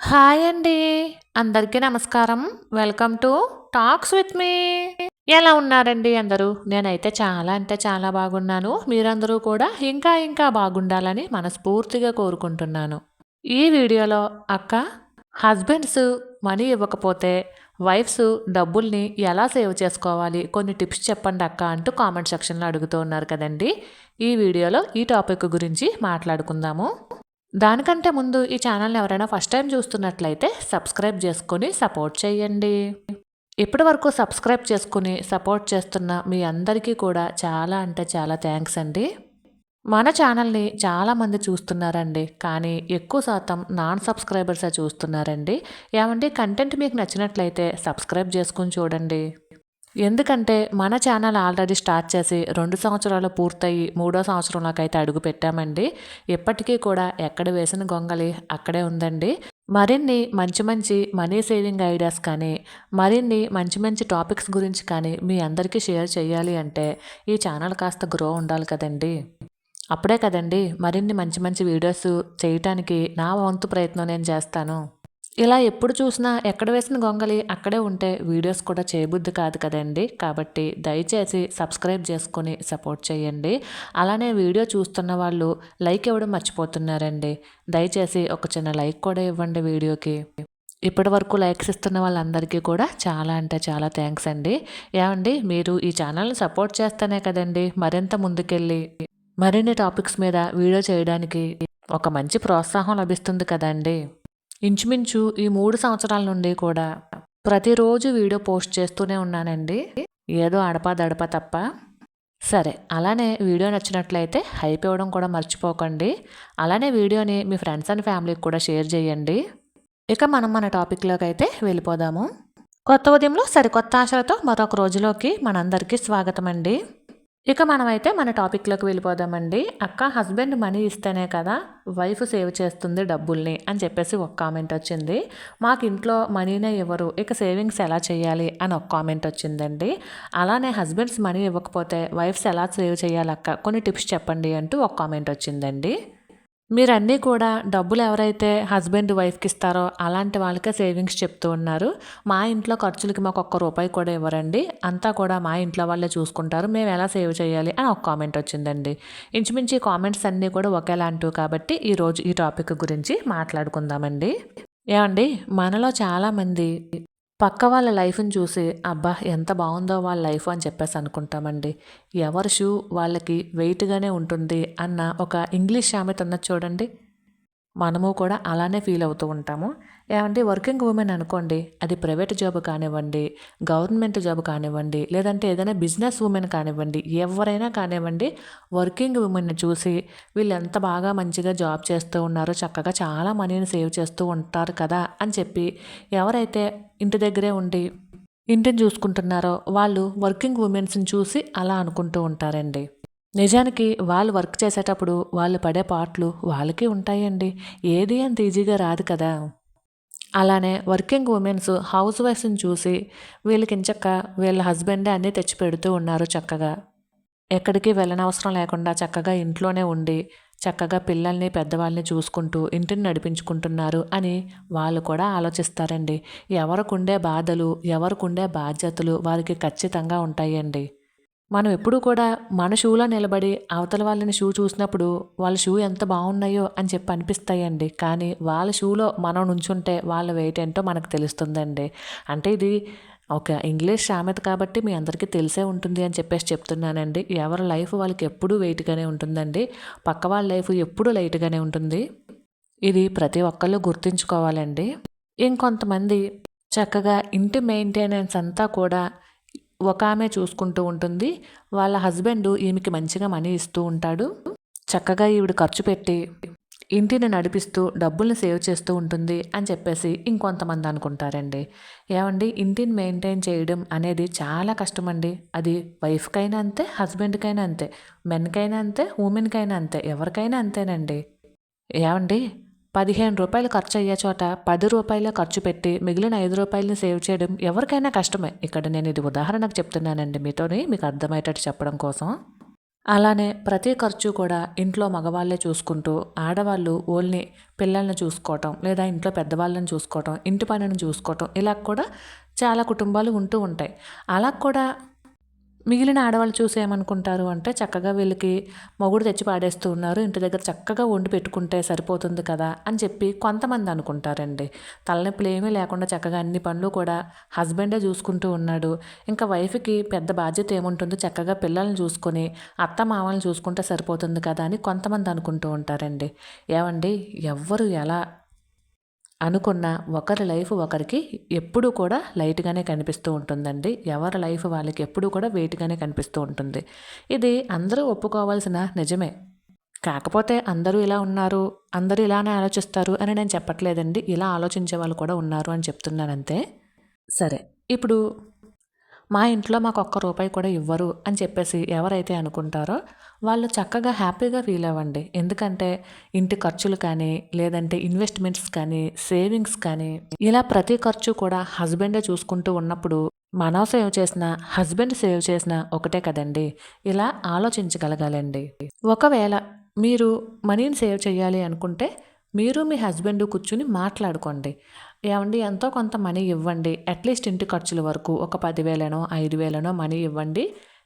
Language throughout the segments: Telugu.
హాయ్ అండి. అందరికీ నమస్కారం. Welcome to talks with me. ఎలా ఉన్నారండి అందరూ? నేనైతే చాలా అంటే చాలా బాగున్నాను. మీరందరూ కూడా ఇంకా ఇంకా బాగుండాలని మనస్ఫూర్తిగా కోరుకుంటున్నాను. ఈ వీడియోలో అక్క హస్బెండ్స్ మనీ ఇవ్వకపోతే వైఫ్స్ డబ్బుల్ని ఎలా సేవ్ చేసుకోవాలి? కొన్ని టిప్స్ చెప్పండి అక్క అంటూ కామెంట్ సెక్షన్లో అడుగుతూ ఉన్నారు కదండి. ఈ వీడియోలో ఈ టాపిక్ గురించి మాట్లాడుకుందాము. దానికంటే ముందు ఈ ఛానల్ని ఎవరైనా ఫస్ట్ టైం చూస్తున్నట్లయితే సబ్స్క్రైబ్ చేసుకొని సపోర్ట్ చేయండి. ఇప్పటి వరకు సబ్స్క్రైబ్ చేసుకుని సపోర్ట్ చేస్తున్న మీ అందరికీ కూడా చాలా అంటే చాలా థ్యాంక్స్ అండి. మన ఛానల్ని చాలామంది చూస్తున్నారండి. కానీ ఎక్కువ శాతం నాన్ సబ్స్క్రైబర్సే చూస్తున్నారండి. ఏమంటే కంటెంట్ మీకు నచ్చినట్లయితే సబ్స్క్రైబ్ చేసుకుని చూడండి. ఎందుకంటే మన ఛానల్ ఆల్రెడీ స్టార్ట్ చేసి రెండు సంవత్సరాలు పూర్తయి మూడో సంవత్సరంలోకి అయితే అడుగు పెట్టామండి. ఇప్పటికీ కూడా ఎక్కడ వేసిన గొంగలి అక్కడే ఉందండి. మరిన్ని మంచి మంచి మనీ సేవింగ్ ఐడియాస్ కానీ మరిన్ని మంచి మంచి టాపిక్స్ గురించి కానీ మీ అందరికీ షేర్ చేయాలి అంటే ఈ ఛానల్ కాస్త గ్రో ఉండాలి కదండి. అప్పుడే కదండి మరిన్ని మంచి మంచి వీడియోస్ చేయటానికి నా వంతు ప్రయత్నం నేను చేస్తాను. ఇలా ఎప్పుడు చూసినా ఎక్కడ వేసిన గొంగలి అక్కడే ఉంటే వీడియోస్ కూడా చేయబుద్ధి కాదు కదండి. కాబట్టి దయచేసి సబ్స్క్రైబ్ చేసుకొని సపోర్ట్ చేయండి. అలానే వీడియో చూస్తున్న వాళ్ళు లైక్ ఇవ్వడం మర్చిపోతున్నారండి. దయచేసి ఒక చిన్న లైక్ కూడా ఇవ్వండి వీడియోకి. ఇప్పటి వరకు లైక్స్ ఇస్తున్న వాళ్ళందరికీ కూడా చాలా అంటే చాలా థ్యాంక్స్ అండి. ఏమండి మీరు ఈ ఛానల్ని సపోర్ట్ చేస్తేనే కదండి మరింత ముందుకెళ్ళి మరిన్ని టాపిక్స్ మీద వీడియో చేయడానికి ఒక మంచి ప్రోత్సాహం లభిస్తుంది కదండి. ఇంచుమించు ఈ మూడు సంవత్సరాల నుండి కూడా ప్రతిరోజు వీడియో పోస్ట్ చేస్తూనే ఉన్నానండి. ఏదో అడపా దడప తప్ప. సరే అలానే వీడియో నచ్చినట్లయితే హైప్ ఇవ్వడం కూడా మర్చిపోకండి. అలానే వీడియోని మీ ఫ్రెండ్స్ అండ్ ఫ్యామిలీకి కూడా షేర్ చేయండి. ఇక మనం మన టాపిక్లోకి అయితే వెళ్ళిపోదాము. కొత్త ఉదయంలో సరికొత్త ఆశలతో మరొక రోజులోకి మనందరికీ స్వాగతం అండి ఇక మనమైతే మన టాపిక్లోకి వెళ్ళిపోదామండి. అక్క హస్బెండ్ మనీ ఇస్తేనే కదా వైఫ్ సేవ్ చేస్తుంది డబ్బుల్ని అని చెప్పేసి ఒక కామెంట్ వచ్చింది. మాకు ఇంట్లో మనీనే ఇవ్వరు ఇక సేవింగ్స్ ఎలా చేయాలి అని ఒక కామెంట్ వచ్చిందండి. అలానే హస్బెండ్స్ మనీ ఇవ్వకపోతే వైఫ్స్ ఎలా సేవ్ చేయాలక్క కొన్ని టిప్స్ చెప్పండి అంటూ ఒక కామెంట్ వచ్చిందండి. మీరన్నీ కూడా డబ్బులు ఎవరైతే హస్బెండ్ వైఫ్కి ఇస్తారో అలాంటి వాళ్ళకే సేవింగ్స్ చెప్తూ ఉన్నారు. మా ఇంట్లో ఖర్చులకి మాకు ఒక్క రూపాయి కూడా ఇవ్వరండి. అంతా కూడా మా ఇంట్లో వాళ్ళే చూసుకుంటారు. మేము ఎలా సేవ్ చేయాలి అని ఒక కామెంట్ వచ్చిందండి. ఇంచుమించి కామెంట్స్ అన్నీ కూడా ఒకేలాంటివి కాబట్టి ఈరోజు ఈ టాపిక్ గురించి మాట్లాడుకుందామండి. ఏమండి? మనలో చాలామంది పక్క వాళ్ళ లైఫ్ని చూసి అబ్బా ఎంత బాగుందో వాళ్ళ లైఫ్ అని చెప్పేసి అనుకుంటామండి. ఎవరి షూ వాళ్ళకి వెయిట్గానే ఉంటుంది అన్న ఒక ఇంగ్లీష్ సామెత ఉన్నది చూడండి. మనము కూడా అలానే ఫీల్ అవుతూ ఉంటాము. ఏమంటే వర్కింగ్ ఉమెన్ అనుకోండి అది ప్రైవేట్ జాబ్ కానివ్వండి గవర్నమెంట్ జాబ్ కానివ్వండి లేదంటే ఏదైనా బిజినెస్ ఉమెన్ కానివ్వండి ఎవరైనా కానివ్వండి వర్కింగ్ ఉమెన్ని చూసి వీళ్ళు ఎంత బాగా మంచిగా జాబ్ చేస్తూ ఉన్నారో చక్కగా చాలా మనీని సేవ్ చేస్తూ ఉంటారు కదా అని చెప్పి ఎవరైతే ఇంటి దగ్గరే ఉండి ఇంటిని చూసుకుంటున్నారో వాళ్ళు వర్కింగ్ ఉమెన్స్ని చూసి అలా అనుకుంటూ ఉంటారండి. నిజానికి వాళ్ళు వర్క్ చేసేటప్పుడు వాళ్ళు పడే పాటలు వాళ్ళకి ఉంటాయండి. ఏది అంత ఈజీగా రాదు కదా. అలానే వర్కింగ్ ఉమెన్స్ హౌస్ వైఫ్స్ని చూసి వీళ్ళకి ఇంచక్క వీళ్ళ హస్బెండే అన్నీ తెచ్చి పెడుతూ ఉన్నారు చక్కగా. ఎక్కడికి వెళ్ళనవసరం లేకుండా చక్కగా ఇంట్లోనే ఉండి చక్కగా పిల్లల్ని పెద్దవాళ్ళని చూసుకుంటూ ఇంటిని నడిపించుకుంటున్నారు అని వాళ్ళు కూడా ఆలోచిస్తారండి. ఎవరికుండే బాధలు ఎవరికుండే బాధ్యతలు వారికి ఖచ్చితంగా ఉంటాయండి. మనం ఎప్పుడూ కూడా మన షూలో నిలబడి అవతల వాళ్ళని షూ చూసినప్పుడు వాళ్ళ షూ ఎంత బాగున్నాయో అని చెప్పి అనిపిస్తాయండి. కానీ వాళ్ళ షూలో మనం నుంచుంటే వాళ్ళ వెయిట్ ఏంటో మనకు తెలుస్తుందండి. అంటే ఇది ఒక ఇంగ్లీష్ సామెత కాబట్టి మీ అందరికీ తెలిసే ఉంటుంది అని చెప్పేసి చెప్తున్నానండి. ఎవరి లైఫ్ వాళ్ళకి ఎప్పుడూ వెయిట్గానే ఉంటుందండి. పక్క వాళ్ళ లైఫ్ ఎప్పుడూ లైట్గానే ఉంటుంది. ఇది ప్రతి ఒక్కళ్ళు గుర్తుంచుకోవాలండి. ఇంకొంతమంది చక్కగా ఇంటి మెయింటెనెన్స్ అంతా కూడా ఒక ఆమె చూసుకుంటూ ఉంటుంది. వాళ్ళ హస్బెండ్ ఈమెకి మంచిగా మనీ ఇస్తూ ఉంటాడు. చక్కగా ఈవిడ ఖర్చు పెట్టి ఇంటిని నడిపిస్తూ డబ్బుల్ని సేవ్ చేస్తూ ఉంటుంది అని చెప్పేసి ఇంకొంతమంది అనుకుంటారండి. ఏమండి? ఇంటిని మెయింటైన్ చేయడం అనేది చాలా కష్టమండి. అది వైఫ్కైనా అంతే హస్బెండ్కైనా అంతే మెన్కైనా అంతే ఉమెన్కైనా అంతే ఎవరికైనా అంతేనండి. ఏమండి? పదిహేను రూపాయలు ఖర్చు అయ్యే చోట పది రూపాయలు ఖర్చు పెట్టి మిగిలిన ఐదు రూపాయలని సేవ్ చేయడం ఎవరికైనా కష్టమే. ఇక్కడ నేను ఇది ఉదాహరణకు చెప్తున్నానండి మీతోని మీకు అర్థమయ్యేటట్టు చెప్పడం కోసం. అలానే ప్రతి ఖర్చు కూడా ఇంట్లో మగవాళ్ళే చూసుకుంటూ ఆడవాళ్ళు ఓల్ని పిల్లల్ని చూసుకోవటం లేదా ఇంట్లో పెద్దవాళ్ళని చూసుకోవటం ఇంటి పనిని చూసుకోవటం ఇలా కూడా చాలా కుటుంబాలు ఉంటూ ఉంటాయి. అలా కూడా మిగిలిన ఆడవాళ్ళు చూసి ఏమనుకుంటారు అంటే చక్కగా వీళ్ళకి మొగుడు తెచ్చి పాడేస్తూ ఉన్నారు ఇంటి దగ్గర చక్కగా వండి పెట్టుకుంటే సరిపోతుంది కదా అని చెప్పి కొంతమంది అనుకుంటారండి. తలనొప్పులు ఏమీ లేకుండా చక్కగా అన్ని పనులు కూడా హస్బెండే చూసుకుంటూ ఉన్నాడు. ఇంకా వైఫ్కి పెద్ద బాధ్యత ఏముంటుందో? చక్కగా పిల్లల్ని చూసుకొని అత్త మామల్ని చూసుకుంటే సరిపోతుంది కదా అని కొంతమంది అనుకుంటూ ఉంటారండి. ఏమండి ఎవ్వరు ఎలా అనుకున్న ఒకరి లైఫ్ ఒకరికి ఎప్పుడూ కూడా లైట్గానే కనిపిస్తూ ఉంటుందండి. ఎవరి లైఫ్ వాళ్ళకి ఎప్పుడూ కూడా వెయిట్గానే కనిపిస్తూ ఉంటుంది. ఇది అందరూ ఒప్పుకోవాల్సిన నిజమే. కాకపోతే అందరూ ఇలా ఉన్నారు అందరూ ఇలానే ఆలోచిస్తారు అని నేను చెప్పట్లేదండి. ఇలా ఆలోచించే వాళ్ళు కూడా ఉన్నారు అని చెప్తున్నానంతే. సరే ఇప్పుడు మా ఇంట్లో మాకు ఒక్క రూపాయి కూడా ఇవ్వరు అని చెప్పేసి ఎవరైతే అనుకుంటారో వాళ్ళు చక్కగా హ్యాపీగా ఫీల్ అవ్వండి. ఎందుకంటే ఇంటి ఖర్చులు కానీ లేదంటే ఇన్వెస్ట్మెంట్స్ కానీ సేవింగ్స్ కానీ ఇలా ప్రతి ఖర్చు కూడా హస్బెండే చూసుకుంటూ ఉన్నప్పుడు మనం సేవ్ చేసిన హస్బెండ్ సేవ్ చేసిన ఒకటే కదండి. ఇలా ఆలోచించగలగాలండి. ఒకవేళ మీరు మనీని సేవ్ చేయాలి అనుకుంటే మీరు మీ హస్బెండ్ కూర్చుని మాట్లాడుకోండి. ఏమండి? ఎంతో కొంత మనీ ఇవ్వండి. అట్లీస్ట్ ఇంటి ఖర్చుల వరకు ఒక పదివేలనో ఐదు వేలనో మనీ ఇవ్వండి.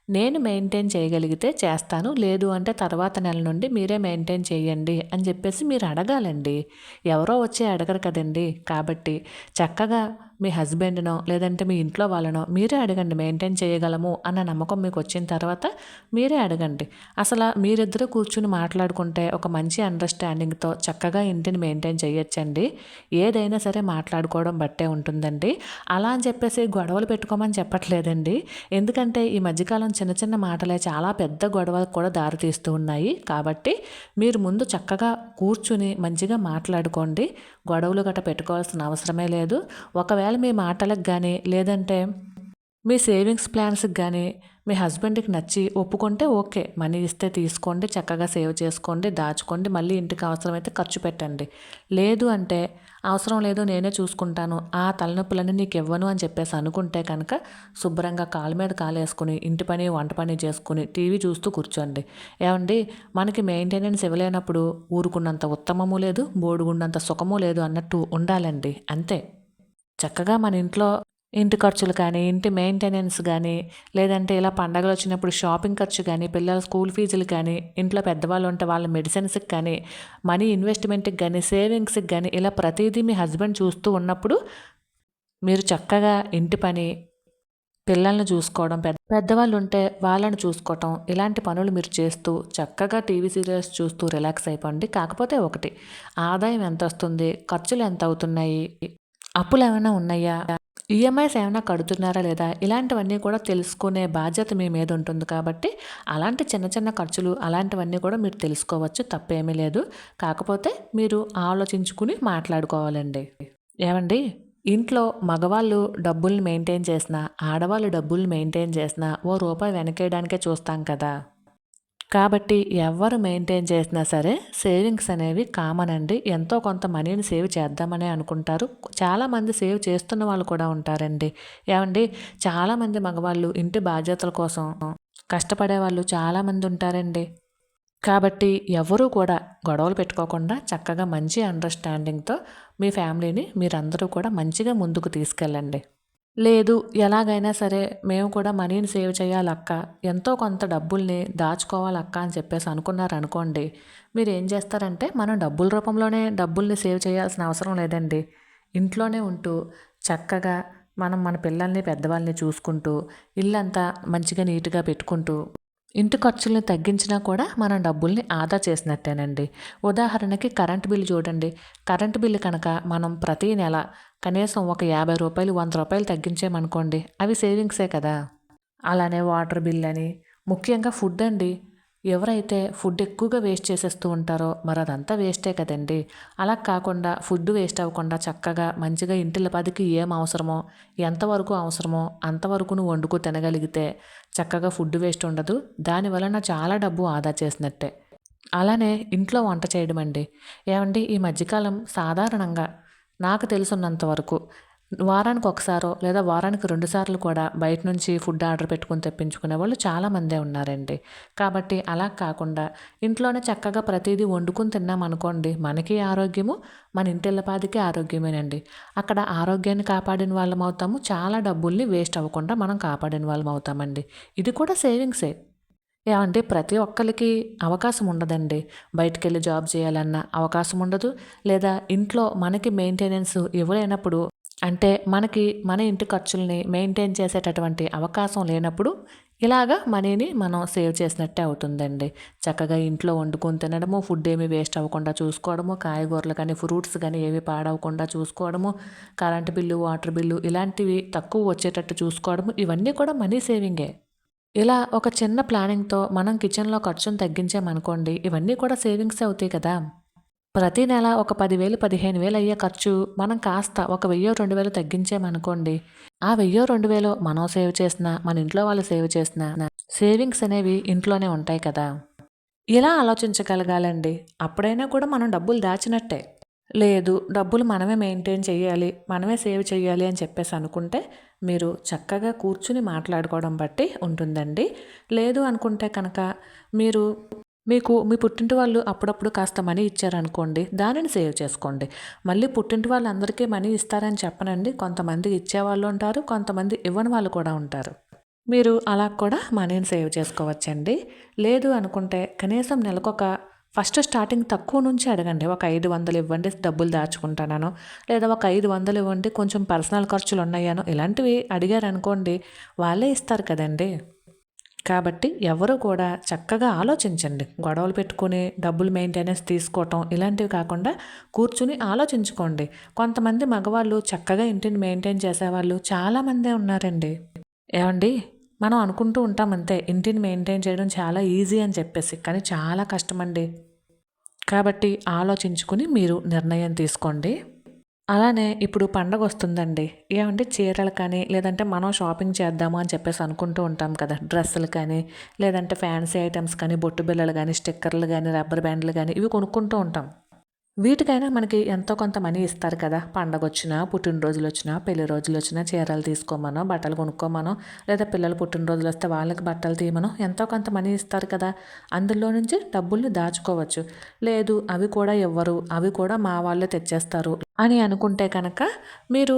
నేను మెయింటైన్ చేయగలిగితే చేస్తాను. లేదు అంటే తర్వాత నెల నుండి మీరే మెయింటైన్ చేయండి అని చెప్పేసి మీరు అడగాలండి. ఎవరో వచ్చి అడగరు కదండి. కాబట్టి చక్కగా మీ హస్బెండ్నో లేదంటే మీ ఇంట్లో వాళ్ళనో మీరే అడగండి మెయింటైన్ చేయగలము అన్న నమ్మకం మీకు వచ్చిన తర్వాత మీరే అడగండి. అసలు మీరిద్దరూ కూర్చుని మాట్లాడుకుంటే ఒక మంచి అండర్స్టాండింగ్తో చక్కగా ఇంటిని మెయింటైన్ చేయొచ్చండి. ఏదైనా సరే మాట్లాడుకోవడం బట్టే ఉంటుందండి. అలా అని చెప్పేసి గొడవలు పెట్టుకోమని చెప్పట్లేదండి. ఎందుకంటే ఈ మధ్యకాలం చిన్న చిన్న మాటలే చాలా పెద్ద గొడవలకు కూడా దారితీస్తూ ఉన్నాయి. కాబట్టి మీరు ముందు చక్కగా కూర్చుని మంచిగా మాట్లాడుకోండి. గొడవలు గట్ట పెట్టుకోవాల్సిన అవసరమే లేదు. ఒకవేళ మీ మాటలకు కానీ లేదంటే మీ సేవింగ్స్ ప్లాన్స్కి కానీ మీ హస్బెండ్కి నచ్చి ఒప్పుకుంటే ఓకే. మనీ ఇస్తే తీసుకోండి చక్కగా సేవ్ చేసుకోండి దాచుకోండి మళ్ళీ ఇంటికి అవసరమైతే ఖర్చు పెట్టండి. లేదు అంటే అవసరం లేదు నేనే చూసుకుంటాను ఆ తలనొప్పులన్నీ నీకు ఇవ్వను అని చెప్పేసి అనుకుంటే కనుక శుభ్రంగా కాలు మీద కాలు వేసుకుని ఇంటి పని వంట పని చేసుకుని టీవీ చూస్తూ కూర్చోండి. ఏమండి? మనకి మెయింటెనెన్స్ ఇవ్వలేనప్పుడు ఊరుకున్నంత ఉత్తమము లేదు బోడుగున్నంత సుఖము లేదు అన్నట్టు ఉండాలండి. అంతే. చక్కగా మన ఇంట్లో ఇంటి ఖర్చులు కానీ ఇంటి మెయింటెనెన్స్ కానీ లేదంటే ఇలా పండగలు వచ్చినప్పుడు షాపింగ్ ఖర్చు కానీ పిల్లల స్కూల్ ఫీజులు కానీ ఇంట్లో పెద్దవాళ్ళు ఉంటే వాళ్ళ మెడిసిన్స్కి కానీ మనీ ఇన్వెస్ట్మెంట్కి కానీ సేవింగ్స్కి కానీ ఇలా ప్రతిదీ మీ హస్బెండ్ చూస్తూ ఉన్నప్పుడు మీరు చక్కగా ఇంటి పని పిల్లల్ని చూసుకోవడం పెద్ద పెద్దవాళ్ళు ఉంటే వాళ్ళని చూసుకోవటం ఇలాంటి పనులు మీరు చేస్తూ చక్కగా టీవీ సీరియల్స్ చూస్తూ రిలాక్స్ అయిపోండి. కాకపోతే ఒకటి ఆదాయం ఎంత వస్తుంది? ఖర్చులు ఎంత అవుతున్నాయి? అప్పులు ఏమైనా ఉన్నాయా ఈఎంఐస్ ఏమైనా కడుతున్నారా లేదా? ఇలాంటివన్నీ కూడా తెలుసుకునే బాధ్యత మీ మీద ఉంటుంది కాబట్టి అలాంటి చిన్న చిన్న ఖర్చులు అలాంటివన్నీ కూడా మీరు తెలుసుకోవచ్చు తప్పేమీ లేదు. కాకపోతే మీరు ఆలోచించుకుని మాట్లాడుకోవాలండి. ఏమండి? ఇంట్లో మగవాళ్ళు డబ్బుల్ని మెయింటైన్ చేసినా ఆడవాళ్ళు డబ్బుల్ని మెయింటైన్ చేసినా ఓ రూపాయి వెనకేయడానికే చూస్తాం కదా. కాబట్టి ఎవరు మెయింటైన్ చేసినా సరే సేవింగ్స్ అనేవి కామన్ అండి. ఎంతో కొంత మనీని సేవ్ చేద్దామనే అనుకుంటారు. చాలామంది సేవ్ చేస్తున్న వాళ్ళు కూడా ఉంటారండి. ఏమండి? చాలామంది మగవాళ్ళు ఇంటి బాధ్యతల కోసం కష్టపడే వాళ్ళు చాలామంది ఉంటారండి. కాబట్టి ఎవరూ కూడా గొడవలు పెట్టుకోకుండా చక్కగా మంచి అండర్స్టాండింగ్తో మీ ఫ్యామిలీని మీరందరూ కూడా మంచిగా ముందుకు తీసుకెళ్ళండి. లేదు ఎలాగైనా సరే మేము కూడా మనీని సేవ్ చేయాలక్క. ఎంతో కొంత డబ్బుల్ని దాచుకోవాలక్క అని చెప్పేసి అనుకున్నారు అనుకోండి మీరు ఏం చేస్తారంటే మనం డబ్బుల రూపంలోనే డబ్బుల్ని సేవ్ చేయాల్సిన అవసరం లేదండి. ఇంట్లోనే ఉంటూ చక్కగా మనం మన పిల్లల్ని పెద్దవాళ్ళని చూసుకుంటూ ఇల్లంతా మంచిగా నీట్గా పెట్టుకుంటూ ఇంటి ఖర్చుల్ని తగ్గించినా కూడా మనం డబ్బుల్ని ఆదా చేసినట్టేనండి. ఉదాహరణకి కరెంటు బిల్లు చూడండి. కరెంటు బిల్లు కనుక మనం ప్రతీ నెల కనీసం ఒక యాభై రూపాయలు వంద రూపాయలు తగ్గించామనుకోండి అవి సేవింగ్సే కదా. అలానే వాటర్ బిల్ అని ముఖ్యంగా ఫుడ్ అండి. ఎవరైతే ఫుడ్ ఎక్కువగా వేస్ట్ చేసేస్తూ ఉంటారో మరి అదంతా వేస్టే కదండి. అలా కాకుండా ఫుడ్ వేస్ట్ అవ్వకుండా చక్కగా మంచిగా ఇంటిల పదికి ఏం అవసరమో ఎంతవరకు అవసరమో అంతవరకు నువ్వు వండుకు తినగలిగితే చక్కగా ఫుడ్ వేస్ట్ ఉండదు. దానివలన చాలా డబ్బు ఆదా చేసినట్టే. అలానే ఇంట్లో వంట చేయడం అండి ఏమండి ఈ మధ్యకాలం సాధారణంగా నాకు తెలుసున్నంత వరకు వారానికి ఒకసారో లేదా వారానికి రెండు సార్లు కూడా బయట నుంచి ఫుడ్ ఆర్డర్ పెట్టుకుని తెప్పించుకునే వాళ్ళు చాలామందే ఉన్నారండి. కాబట్టి అలా కాకుండా ఇంట్లోనే చక్కగా ప్రతిదీ వండుకుని తిన్నాం అనుకోండి మనకి ఆరోగ్యము మన ఇంటిల్లపాదికి ఆరోగ్యమేనండి. అక్కడ ఆరోగ్యాన్ని కాపాడిన వాళ్ళం అవుతాము చాలా డబ్బుల్ని వేస్ట్ అవ్వకుండా మనం కాపాడిన వాళ్ళం అవుతామండి ఇది కూడా సేవింగ్సే. అంటే ప్రతి ఒక్కరికి అవకాశం ఉండదండి. బయటికి వెళ్ళి జాబ్ చేయాలన్న అవకాశం ఉండదు. లేదా ఇంట్లో మనకి మెయింటెనెన్స్ ఇవ్వలేనప్పుడు అంటే మనకి మన ఇంటి ఖర్చుల్ని మెయింటైన్ చేసేటటువంటి అవకాశం లేనప్పుడు ఇలాగా మనీని మనం సేవ్ చేసినట్టే అవుతుందండి. చక్కగా ఇంట్లో వండుకొని తినడము ఫుడ్ ఏమి వేస్ట్ అవ్వకుండా చూసుకోవడము కాయగూరలు కానీ ఫ్రూట్స్ కానీ ఏవి పాడవకుండా చూసుకోవడము కరెంటు బిల్లు వాటర్ బిల్లు ఇలాంటివి తక్కువ వచ్చేటట్టు చూసుకోవడము ఇవన్నీ కూడా మనీ సేవింగే. ఇలా ఒక చిన్న ప్లానింగ్తో మనం కిచెన్లో ఖర్చును తగ్గించామనుకోండి ఇవన్నీ కూడా సేవింగ్స్ అవుతాయి కదా. ప్రతి నెల ఒక పదివేలు పదిహేను వేలు అయ్యే ఖర్చు మనం కాస్త ఒక వెయ్యో రెండు వేలు తగ్గించామనుకోండి ఆ వెయ్యో రెండు వేలు మనం సేవ్ చేసినా మన ఇంట్లో వాళ్ళు సేవ్ చేసినా సేవింగ్స్ అనేవి ఇంట్లోనే ఉంటాయి కదా. ఇలా ఆలోచించగలగాలండి. అప్పుడైనా కూడా మనం డబ్బులు దాచినట్టే. లేదు డబ్బులు మనమే మెయింటైన్ చేయాలి మనమే సేవ్ చేయాలి అని చెప్పేసి అనుకుంటే మీరు చక్కగా కూర్చుని మాట్లాడుకోవడం బట్టి ఉంటుందండి. లేదు అనుకుంటే కనుక మీరు మీకు మీ పుట్టింటి వాళ్ళు అప్పుడప్పుడు కాస్త మనీ ఇచ్చారనుకోండి దానిని సేవ్ చేసుకోండి. మళ్ళీ పుట్టింటి వాళ్ళందరికీ మనీ ఇస్తారని చెప్పనండి. కొంతమంది ఇచ్చేవాళ్ళు ఉంటారు కొంతమంది ఇవ్వని వాళ్ళు కూడా ఉంటారు. మీరు అలా కూడా మనీని సేవ్ చేసుకోవచ్చండి. లేదు అనుకుంటే కనీసం నెలకొక ఫస్ట్ స్టార్టింగ్ తక్కువ నుంచి అడగండి. ఒక ఐదు వందలు ఇవ్వండి డబ్బులు దాచుకుంటాను లేదా ఒక ఐదు వందలు ఇవ్వండి కొంచెం పర్సనల్ ఖర్చులు ఉన్నాయనో. ఇలాంటివి అడిగారనుకోండి వాళ్ళే ఇస్తారు కదండి. కాబట్టి ఎవరు కూడా చక్కగా ఆలోచించండి. గొడవలు పెట్టుకుని డబ్బులు మెయింటెనెన్స్ తీసుకోవటం ఇలాంటివి కాకుండా కూర్చుని ఆలోచించుకోండి. కొంతమంది మగవాళ్ళు చక్కగా ఇంటిని మెయింటైన్ చేసేవాళ్ళు చాలామందే ఉన్నారండి. ఏమండి? మనం అనుకుంటూ ఉంటాం అంతే. ఇంటిని మెయింటైన్ చేయడం చాలా ఈజీ అని చెప్పేసి. కానీ చాలా కష్టమండి. కాబట్టి ఆలోచించుకుని మీరు నిర్ణయం తీసుకోండి. అలానే ఇప్పుడు పండగ వస్తుందండి. ఏమంటే చీరలు కానీ లేదంటే మనం షాపింగ్ చేద్దాము అని చెప్పేసి అనుకుంటూ ఉంటాం కదా. డ్రెస్సులు కానీ లేదంటే ఫ్యాన్సీ ఐటమ్స్ కానీ బొట్టు బిల్లలు కానీ స్టిక్కర్లు కానీ రబ్బర్ బ్యాండ్లు కానీ ఇవి కొనుక్కుంటూ ఉంటాం. వీటికైనా మనకి ఎంతో కొంత మనీ ఇస్తారు కదా. పండగ వచ్చినా పుట్టినరోజులు వచ్చినా పెళ్ళి రోజులు వచ్చినా చీరలు తీసుకోమనో బట్టలు కొనుక్కోమనో లేదా పిల్లలు పుట్టినరోజులు వస్తే వాళ్ళకి బట్టలు తీయమనో ఎంతో కొంత మనీ ఇస్తారు కదా. అందులో నుంచి డబ్బుల్ని దాచుకోవచ్చు. లేదు అవి కూడా ఇవ్వరు అవి కూడా మా వాళ్ళే తెచ్చేస్తారు అని అనుకుంటే కనుక మీరు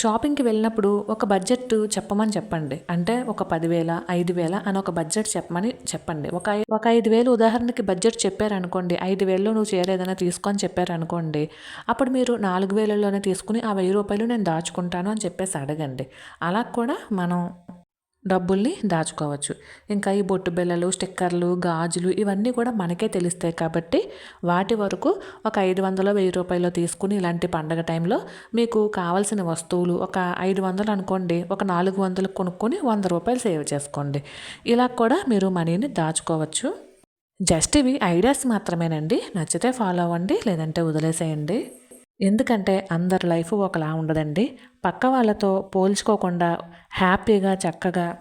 షాపింగ్కి వెళ్ళినప్పుడు ఒక బడ్జెట్ చెప్పమని చెప్పండి. అంటే ఒక పదివేల ఐదు వేల అని ఒక బడ్జెట్ చెప్పమని చెప్పండి. ఒక ఒక ఐదు వేలు ఉదాహరణకి బడ్జెట్ చెప్పారనుకోండి ఐదు వేలలో నువ్వు చీర ఏదైనా తీసుకొని చెప్పారనుకోండి అప్పుడు మీరు నాలుగు వేలలోనే తీసుకుని ఆ వెయ్యి రూపాయలు నేను దాచుకుంటాను అని చెప్పేసి అడగండి. అలా కూడా మనం డబ్బుల్ని దాచుకోవచ్చు. ఇంకా ఈ బొట్టు బిళ్ళలు స్టిక్కర్లు గాజులు ఇవన్నీ కూడా మనకే తెలుస్తాయి కాబట్టి వాటి వరకు ఒక ఐదు వందలు వెయ్యి రూపాయలు తీసుకుని ఇలాంటి పండగ టైంలో మీకు కావాల్సిన వస్తువులు ఒక ఐదు వందలు అనుకోండి ఒక నాలుగు వందలు కొనుక్కొని వంద రూపాయలు సేవ్ చేసుకోండి. ఇలా కూడా మీరు మనీని దాచుకోవచ్చు. జస్ట్ ఇవి ఐడియాస్ మాత్రమేనండి. నచ్చితే ఫాలో అవ్వండి లేదంటే వదిలేసేయండి. ఎందుకంటే అందరి లైఫ్ ఒకలా ఉండదండి. పక్క వాళ్ళతో పోల్చుకోకుండా హ్యాపీగా చక్కగా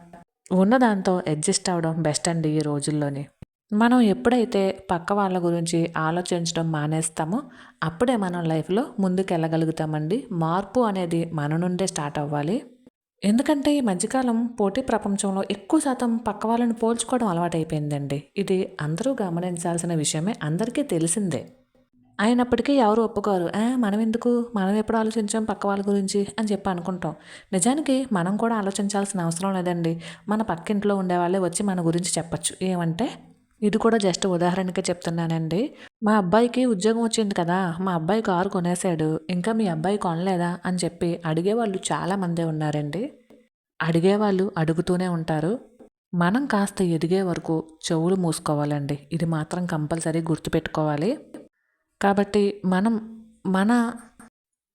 ఉన్నదాంతో అడ్జస్ట్ అవ్వడం బెస్ట్ అండి ఈ రోజుల్లోని. మనం ఎప్పుడైతే పక్క వాళ్ళ గురించి ఆలోచించడం మానేస్తామో అప్పుడే మనం లైఫ్లో ముందుకు వెళ్ళగలుగుతామండి మార్పు అనేది మన నుండే స్టార్ట్ అవ్వాలి. ఎందుకంటే ఈ మధ్యకాలం పోటీ ప్రపంచంలో ఎక్కువ శాతం పక్క వాళ్ళని పోల్చుకోవడం అలవాటైపోయిందండి. ఇది అందరూ గమనించాల్సిన విషయమే అందరికీ తెలిసిందే. అయినప్పటికీ ఎవరు ఒప్పుకోరు. మనం ఎందుకు మనం ఎప్పుడు ఆలోచించాం పక్క వాళ్ళ గురించి? అని చెప్పి అనుకుంటాం. నిజానికి మనం కూడా ఆలోచించాల్సిన అవసరం లేదండి. మన పక్కింట్లో ఉండే వాళ్ళే వచ్చి మన గురించి చెప్పచ్చు. ఏమంటే ఇది కూడా జస్ట్ ఉదాహరణకే చెప్తున్నానండి. మా అబ్బాయికి ఉద్యోగం వచ్చింది కదా మా అబ్బాయి కారు కొనేసాడు ఇంకా మీ అబ్బాయి కొనలేదా? అని చెప్పి అడిగేవాళ్ళు చాలామందే ఉన్నారండి. అడిగేవాళ్ళు అడుగుతూనే ఉంటారు. మనం కాస్త ఎదిగే వరకు చెవులు మూసుకోవాలండి. ఇది మాత్రం కంపల్సరీ గుర్తుపెట్టుకోవాలి. కాబట్టి మనం మన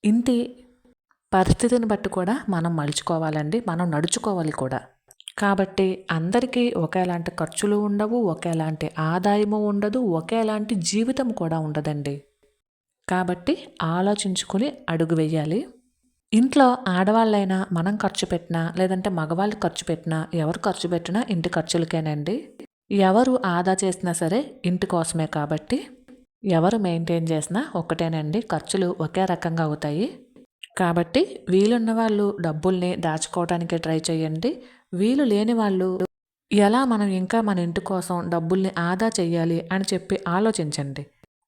ఇంటి పరిస్థితిని బట్టి కూడా మనం మలుచుకోవాలండి. మనం నడుచుకోవాలి కూడా. కాబట్టి అందరికీ ఒకేలాంటి ఖర్చులు ఉండవు ఒకేలాంటి ఆదాయము ఉండదు ఒకేలాంటి జీవితం కూడా ఉండదండి. కాబట్టి ఆలోచించుకుని అడుగు వేయాలి. ఇంట్లో ఆడవాళ్ళైనా మనం ఖర్చు పెట్టినా లేదంటే మగవాళ్ళు ఖర్చు పెట్టినా ఎవరు ఖర్చు పెట్టినా ఇంటి ఖర్చులకేనండి. ఎవరు ఆదా చేసినా సరే ఇంటి కోసమే కాబట్టి ఎవరు మెయింటైన్ చేసినా ఒకటేనండి. ఖర్చులు ఒకే రకంగా అవుతాయి. కాబట్టి వీలున్న వాళ్ళు డబ్బుల్ని దాచుకోవడానికి ట్రై చేయండి. వీలు లేని వాళ్ళు ఎలా మనం ఇంకా మన ఇంటి కోసం డబ్బుల్ని ఆదా చేయాలి అని చెప్పి ఆలోచించండి.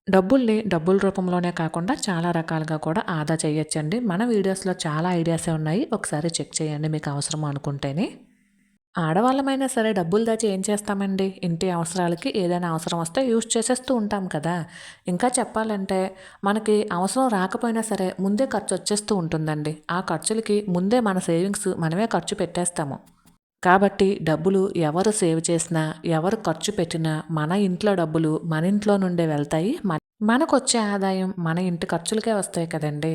డబ్బుల్ని డబ్బుల రూపంలోనే కాకుండా చాలా రకాలుగా కూడా ఆదా చేయొచ్చండి మన వీడియోస్లో చాలా ఐడియాసే ఉన్నాయి. ఒకసారి చెక్ చేయండి మీకు అవసరం అనుకుంటేనే. ఆడవాళ్ళమైనా సరే డబ్బులు దాచి ఏం చేస్తామండి? ఇంటి అవసరాలకి ఏదైనా అవసరం వస్తే యూజ్ చేసేస్తూ ఉంటాం కదా. ఇంకా చెప్పాలంటే మనకి అవసరం రాకపోయినా సరే ముందే ఖర్చు వచ్చేస్తూ ఉంటుందండి. ఆ ఖర్చులకి ముందే మన సేవింగ్స్ మనమే ఖర్చు పెట్టేస్తాము. కాబట్టి డబ్బులు ఎవరు సేవ్ చేసినా ఎవరు ఖర్చు పెట్టినా మన ఇంట్లో డబ్బులు మన ఇంట్లో నుండే వెళ్తాయి. మనకొచ్చే ఆదాయం మన ఇంటి ఖర్చులకే వస్తాయి కదండి.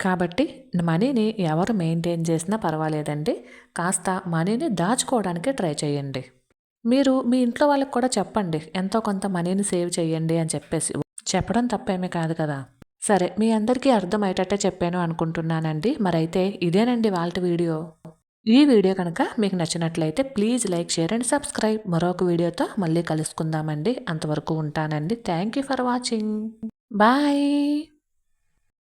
కాబట్టి మనీని ఎవరు మెయింటైన్ చేసినా పర్వాలేదండి. కాస్త మనీని దాచుకోవడానికి ట్రై చేయండి. మీరు మీ ఇంట్లో వాళ్ళకి కూడా చెప్పండి. ఎంతో కొంత మనీని సేవ్ చేయండి అని చెప్పేసి. చెప్పడం తప్పేమీ కాదు కదా. సరే మీ అందరికీ అర్థమయ్యేటట్టే చెప్పాను అనుకుంటున్నానండి. మరైతే ఇదేనండి వాళ్ళ వీడియో. ఈ వీడియో కనుక మీకు నచ్చినట్లయితే please like share and subscribe. మరొక వీడియోతో మళ్ళీ కలుసుకుందామండి. అంతవరకు ఉంటానండి. Thank you for watching. Bye.